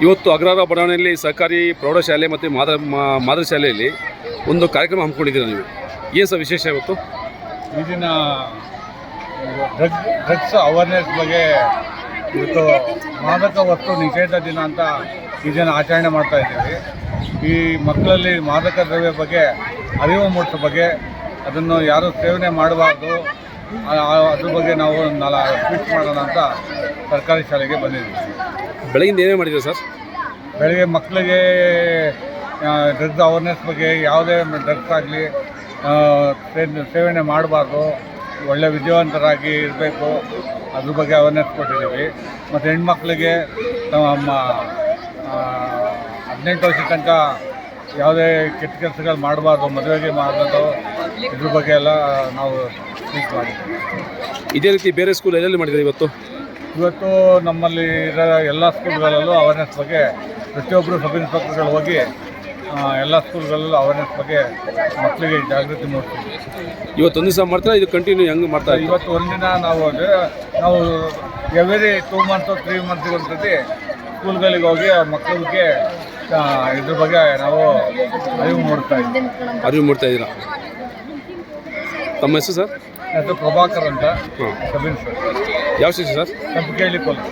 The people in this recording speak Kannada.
ಇವತ್ತು ಅಗ್ರಹಾರ ಬಡಾವಣೆಯಲ್ಲಿ ಸರ್ಕಾರಿ ಪ್ರೌಢಶಾಲೆ ಮತ್ತು ಮಾದ ಮಾ- ಮಾದರಿ ಶಾಲೆಯಲ್ಲಿ ಒಂದು ಕಾರ್ಯಕ್ರಮ ಹಮ್ಮಿಕೊಂಡಿದ್ದೀರಾ ನೀವು? ಏನು ಸರ್ ವಿಶೇಷ ಇವತ್ತು? ಈ ದಿನ ಡ್ರಗ್ ಡ್ರಗ್ಸ್ ಅವೇರ್ನೆಸ್ ಬಗ್ಗೆ ಇವತ್ತು ಮಾದಕ ವಸ್ತು ನಿಷೇಧ ದಿನ ಅಂತ ಈ ದಿನ ಆಚರಣೆ ಮಾಡ್ತಾ ಇದ್ದೀವಿ. ಈ ಮಕ್ಕಳಲ್ಲಿ ಮಾದಕ ದ್ರವ್ಯ ಬಗ್ಗೆ, ಅರಿವು ಮೂಡಿಸೋ ಬಗ್ಗೆ, ಅದನ್ನು ಯಾರು ಸೇವನೆ ಮಾಡಬಾರ್ದು ಅದ್ರ ಬಗ್ಗೆ ನಾವು ನಾಲ್ಕು ಟ್ವೀಟ್ ಮಾಡೋಣ ಅಂತ ಸರ್ಕಾರಿ ಶಾಲೆಗೆ ಬಂದಿದ್ದೀವಿ. ಬೆಳಗಿಂದ ಏನೇ ಮಾಡಿದ್ದೀರಾ ಸರ್? ಬೆಳಗ್ಗೆ ಮಕ್ಕಳಿಗೆ ಡ್ರಗ್ಸ್ ಅವೇರ್ನೆಸ್ ಬಗ್ಗೆ ಯಾವುದೇ ಡ್ರಗ್ಸ್ ಆಗಲಿ ಸೇವನೆ ಮಾಡಬಾರ್ದು. ಒಳ್ಳೆ ವಿದ್ಯಾವಂತರಾಗಿ ಇರಬೇಕು. ಅದ್ರ ಬಗ್ಗೆ ಅವೇರ್ನೆಸ್ ಕೊಟ್ಟಿದ್ದೀವಿ. ಮತ್ತು ಹೆಣ್ಮಕ್ಳಿಗೆ ನಮ್ಮ ಹದಿನೆಂಟು ವರ್ಷದ ತನಕ ಯಾವುದೇ ಕೆಟ್ಟ ಕೆಲಸಗಳು ಮಾಡಬಾರ್ದು ಮದುವೆಗೆ ಮಾಡಬಾರ್ದು. ಇದ್ರ ಬಗ್ಗೆ ಎಲ್ಲ ನಾವು ಟ್ರೀಟ್ ಮಾಡಿದ್ದೀವಿ. ಇದೇ ರೀತಿ ಬೇರೆ ಸ್ಕೂಲ್ ಎಲ್ಲೆಲ್ಲಿ ಮಾಡಿದ್ದೀವಿ ಇವತ್ತು? ಇವತ್ತು ನಮ್ಮಲ್ಲಿ ಇರೋ ಎಲ್ಲ ಸ್ಕೂಲ್ಗಳಲ್ಲೂ ಅವೇರ್ನೆಸ್ ಬಗ್ಗೆ ಪ್ರತಿಯೊಬ್ಬರು ಸಬ್ ಇನ್ಸ್ಪೆಕ್ಟರ್ಗಳು ಹೋಗಿ ಎಲ್ಲ ಸ್ಕೂಲ್ಗಳಲ್ಲೂ ಅವೇರ್ನೆಸ್ ಬಗ್ಗೆ ಮಕ್ಕಳಿಗೆ ಜಾಗೃತಿ ಮೂಡಿಸ್ತೀವಿ. ಇವತ್ತೊಂದು ದಿವಸ ಮಾಡ್ತಾರೆ? ಇದು ಕಂಟಿನ್ಯೂ ಹೆಂಗೆ ಮಾಡ್ತಾ ಇದ್ದೀರಾ? ಇವತ್ತು ಒಂದಿನ ನಾವು ನಾವು ಎವ್ರಿ ಟೂ ಮಂತ್ಸು ತ್ರೀ ಮಂತ್ಗೆ ಒಂದ್ಸತಿ ಸ್ಕೂಲ್ಗಳಿಗೆ ಹೋಗಿ ಆ ಮಕ್ಕಳಿಗೆ ಇದ್ರ ಬಗ್ಗೆ ನಾವು ಅರಿವು ಮೂಡ್ತಾ ಇದ್ದೀವಿ. ಅರಿವು ಮೂಡ್ತಾ ಇದ್ದೀರಾ? ತಮ್ಮ ಹೆಸರು ಸರ್? ಹೆಸರು ಪ್ರಭಾಕರ್ ಅಂತ ಸಬ್ ಇನ್ಸ್ಪೆಕ್ಟರ್ ಯಾವ ಸ್ಟೇಷನ್ ಸರ್ ಕಬ್ಬು ಕೇಳಿ ಪೊಲೀಸ್